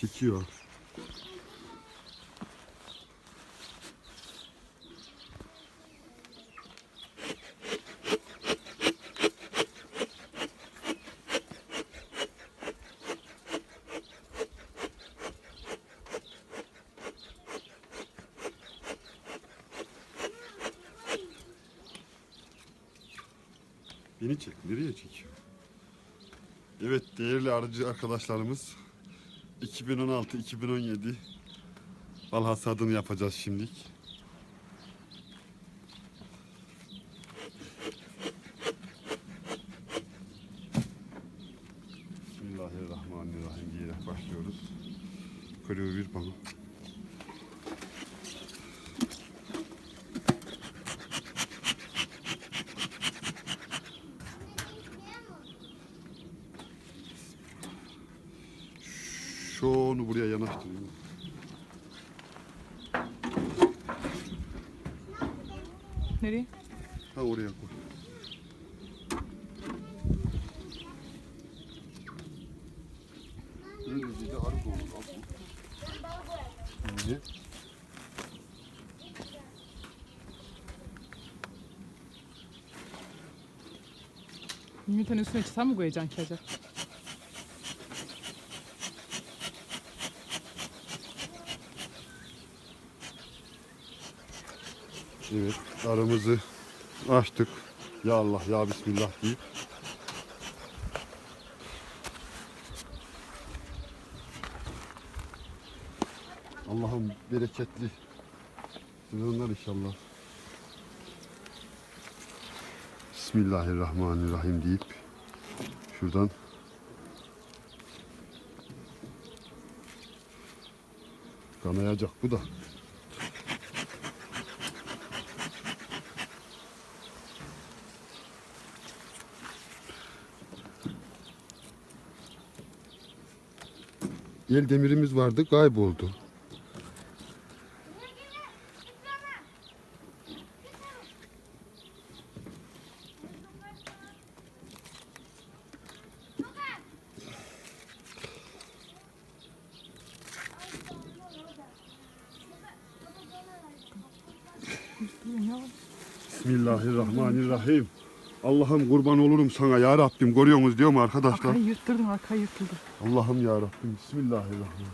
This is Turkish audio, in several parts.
Çekiyor. Beni çek. Nereye çekiyor? Evet değerli arıcı arkadaşlarımız 2016-2017 bal hasadını yapacağız şimdilik. Bismillahirrahmanirrahim diyerek başlıyoruz. Körüğü bir bana. Şunu buraya yanaştırayım. Nereye? Ha oraya koy. Bir de arı. Şimdi Yumurtanın üstüne çıtan mı koyacaksın ki acaba? Evet, arımızı açtık. Ya Allah, ya Bismillah deyip. Allah'ım bereketli sezonlar inşallah. Bismillahirrahmanirrahim deyip şuradan kanayacak bu da. El demirimiz vardı kayboldu. Bismillahirrahmanirrahim. Allah'ım kurban olurum sana ya Rabbim. Görüyorsunuz diyor mu arkadaşlar? Arkayı yırttırdın, arkayı yırtıldı. Allah'ım ya Rabbim. Bismillahirrahmanirrahim.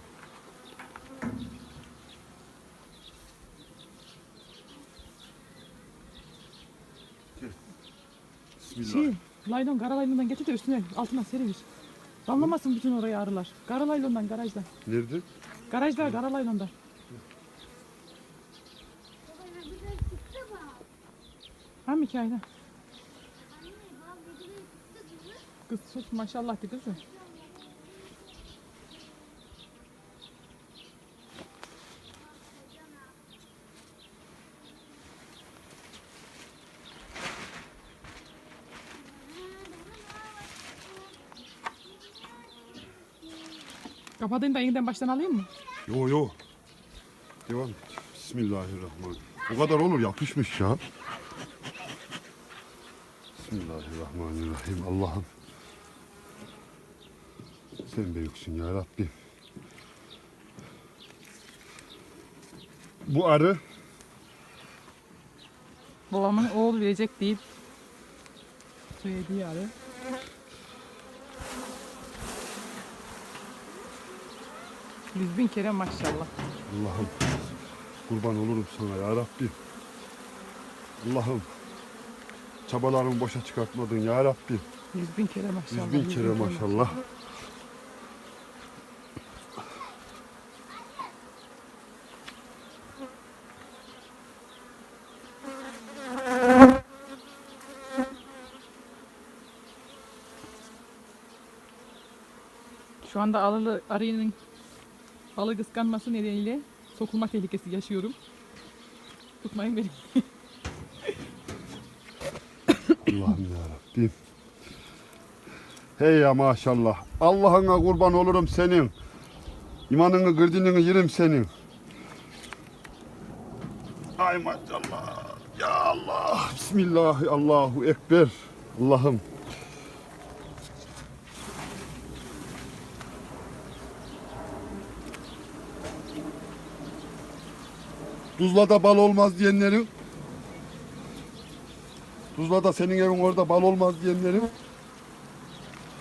Bismillah. Şey, laylon, kara laylondan getir de üstüne, altına seriver. Damlamasın bütün oraya arılar. Kara laylondan, garajdan. Nerede? Garajda, kara laylondan. Ha mı hikayede? Kız sus maşallah de kızım. Kapatayım da yeniden baştan alayım mı? Yo yo. Devam et. Bismillahirrahmanirrahim. Bu kadar olur yapışmış ya. Bismillahirrahmanirrahim. Allah'ım. Sen büyüksün ya Rabbim. Bu arı Babamın oğul verecek deyip söylediği arı. Yüz bin kere maşallah. Allah'ım kurban olurum sana ya Rabbim. Allah'ım çabalarımı boşa çıkartmadın ya Rabbim. Yüz bin kere maşallah. Yüz bin kere maşallah. Şu anda alılı arının balı kıskanması nedeniyle sokulma tehlikesi yaşıyorum. Tutmayın beni. Allah'ım ya Rabbim. Hey ya maşallah. Allah'ına kurban olurum senin. İmanını gırdinini yerim senin. Ay maşallah. Ya Allah. Bismillah. Allahu Ekber. Allah'ım. Tuzla'da bal olmaz diyenlerin Tuzla'da senin evin orada bal olmaz diyenlerin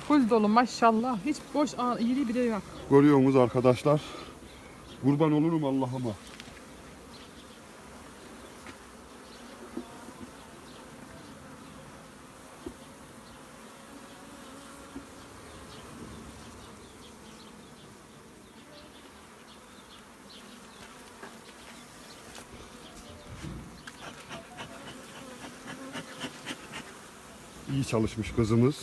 Full dolu maşallah. Hiç boş aa, yeri bile yok. görüyorsunuz arkadaşlar. Kurban olurum Allah'ıma. İyi çalışmış kızımız.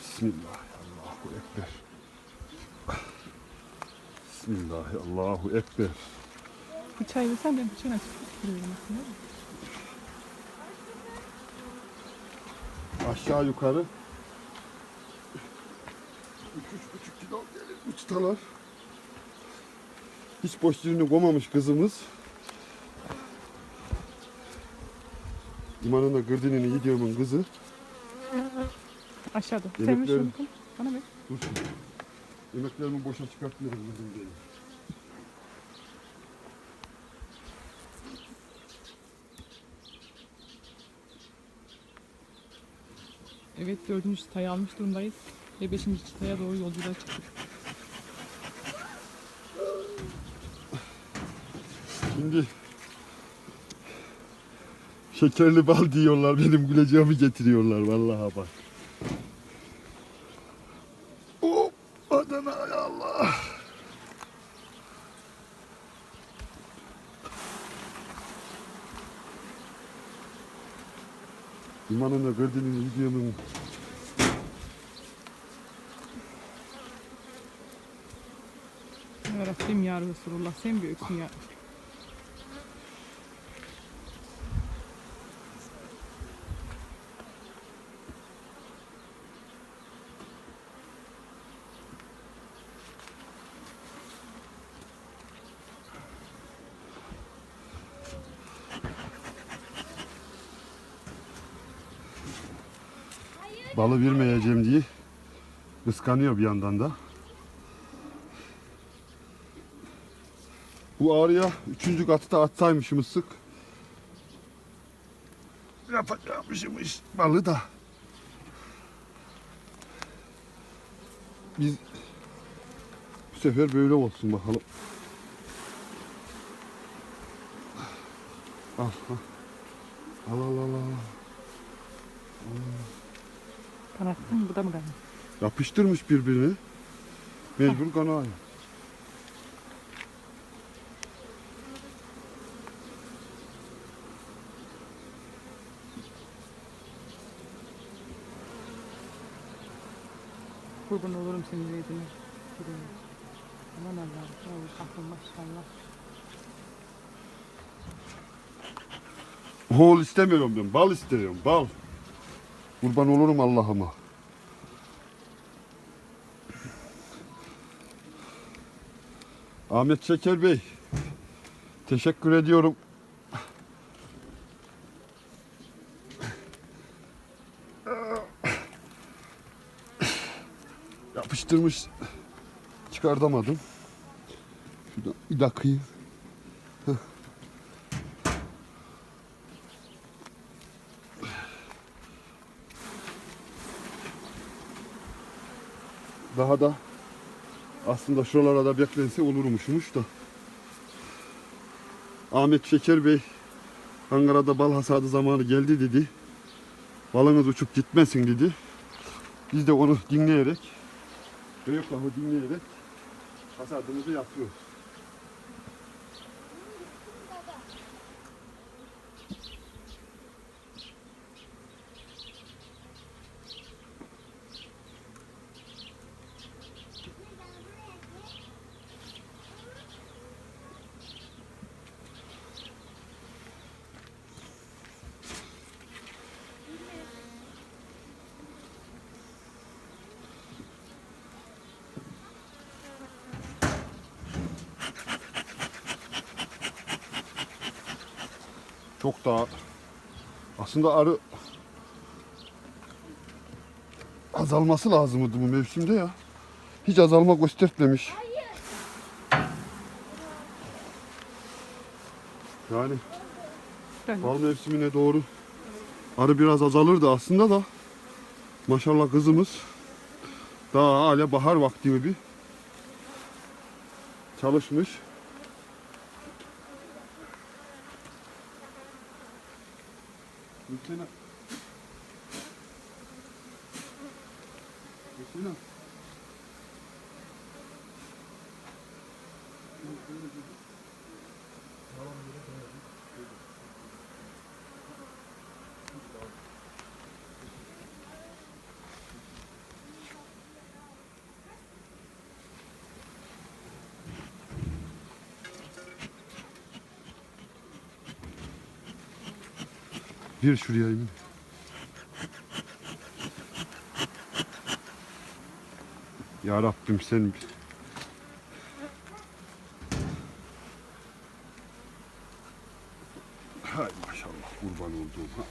Bismillah. Allahu Ekber. Bismillah. Allahu Ekber. Bıçağı yesen ben bıçağını açıp duruyorum aslında. Aşağı yukarı. Üç, üç buçuk kilo gelir. Uçtalar. Hiç boş yerini koymamış kızımız. İmanın da gırdinini yediğimin kızı. Aşağıda. Sevmiş şunu. Bana ver. Dur şimdi. Yemeklerimi boşa çıkartmıyorum kızım benim. Evet dördüncü çıtayı almış durumdayız. Ve beşinci çıtaya doğru yolculuğa çıktık. Şimdi şekerli bal diyorlar benim güleceğimi getiriyorlar vallahi bak. Hop Adana ya Allah. İmanına gördüğünüz videomun Ya Rabbim ya Resulullah sen büyüksün ya. Balı vermeyeceğim diye kıskanıyor bir yandan da. Bu ağrıya üçüncü katı da atsaymışım sık. Yapacakmışım iş balı da. Biz bu sefer böyle olsun bakalım. Al al. Al al al al. Kanattın mı? Bu da mı kanat? Yapıştırmış birbirini. Mecbur kanıyor. Kurban olurum senin yüzüne. Aman Allah'ım. Aklım maşallah. Oğul istemiyorum ben. Bal istiyorum. Bal. Kurban olurum Allah'ıma. Ahmet Şeker Bey. Teşekkür ediyorum. Yapıştırmış. Çıkartamadım. Şuradan bir dakika. Daha da aslında şuralara da beklense olurmuşmuş da. Ahmet Şeker Bey Ankara'da bal hasadı zamanı geldi dedi. Balınız uçup gitmesin dedi. Biz de onu dinleyerek büyük lafı dinleyerek hasadımızı yapıyoruz. çok daha aslında arı azalması lazımdı bu mevsimde ya. Hiç azalma göstermemiş. Yani bal mevsimine doğru arı biraz azalırdı aslında da maşallah kızımız daha hala bahar vakti gibi çalışmış. Bitti na. Bitti na. Bir şuraya in. Ya Rabbim sen Hay maşallah kurban olduğum ha.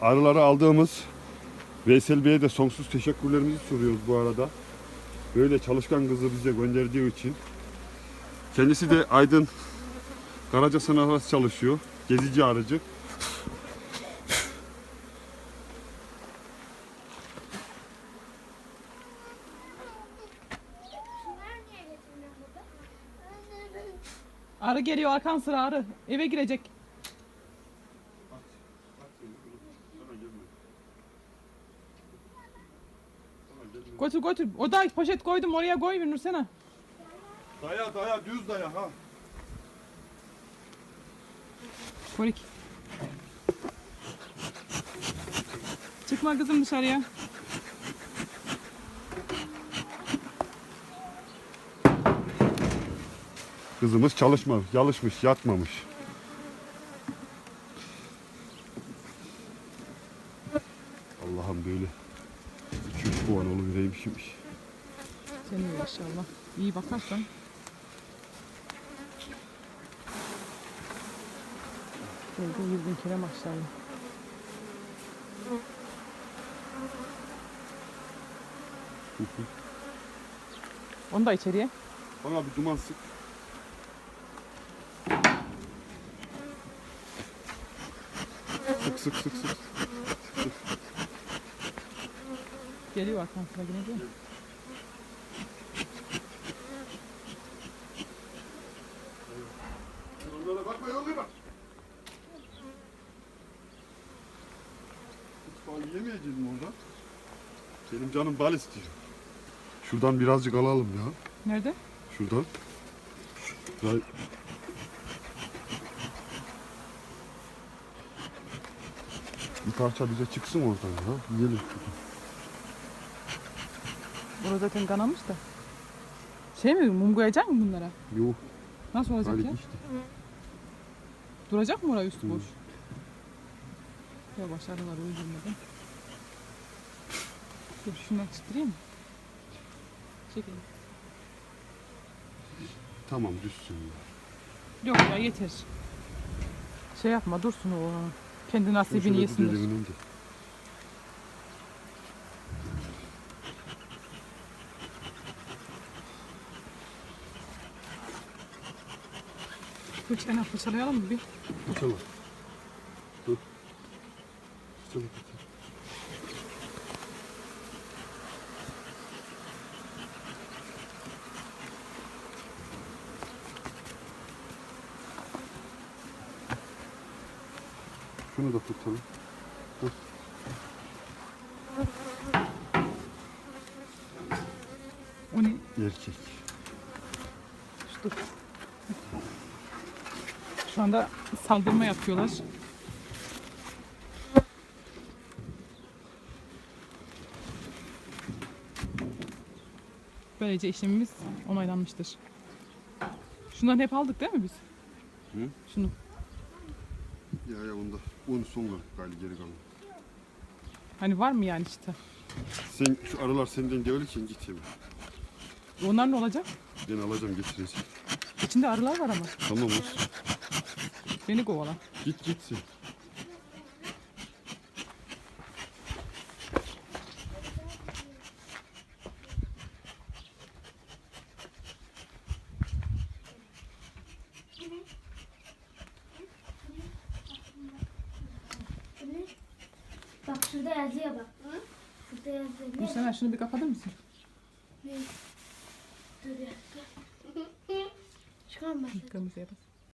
Arıları aldığımız Veysel Bey'e de sonsuz teşekkürlerimizi soruyoruz bu arada. Böyle çalışkan kızı bize gönderdiği için. Kendisi de Aydın Karaca Sanatası çalışıyor. Gezici ben Arı geliyor arkan sıra arı. Eve girecek. Götür götür. O da poşet koydum oraya koy Nursena. Daya daya düz daya ha. Korik. Çıkma kızım dışarıya. Kızımız çalışmamış, çalışmış, yatmamış. Allah'ım böyle iki üç puan oluvereymişmiş. Senin de inşallah. İyi bakarsan. Kere maşallah. Onu da içeriye. Bana bir duman sık. Sık sık sık sık. Geliyor arkan sıra yine değil mi? Onlara bakma yollayma. Hiç bal yemeyeceğiz mi orada? Benim canım bal istiyor. Şuradan birazcık alalım ya. Nerede? Şuradan. Şurayı- Bir parça bize çıksın oradan ya. Yiyelim. Burada zaten kanamış da. Şey mi mum koyacak mı bunlara? Yok. Nasıl olacak Hadi ya? işte. Duracak mı oraya üstü boş? Yavaş arıları öldürmeden. Dur şunu açtırayım mı? Çekelim. Tamam düşsün. Yok ya yeter. Şey yapma dursun o. Kendi nasibini yesinler. Fırçayla fırçalayalım mı bir? Fırçala. Dur. Şunu da fırçala. O ne? Erkek. Dur. Şu anda saldırma yapıyorlar. Böylece işlemimiz onaylanmıştır. Şundan hep aldık değil mi biz? Hı? Şunu. Ya ya onda. Onu sonra galiba geri kalan. Hani var mı yani işte? Sen şu arılar senden gelirken git yeme. Onlar ne olacak? Ben alacağım getireceğim. İçinde arılar var ama. Tamam olsun. Beni kovala. Git git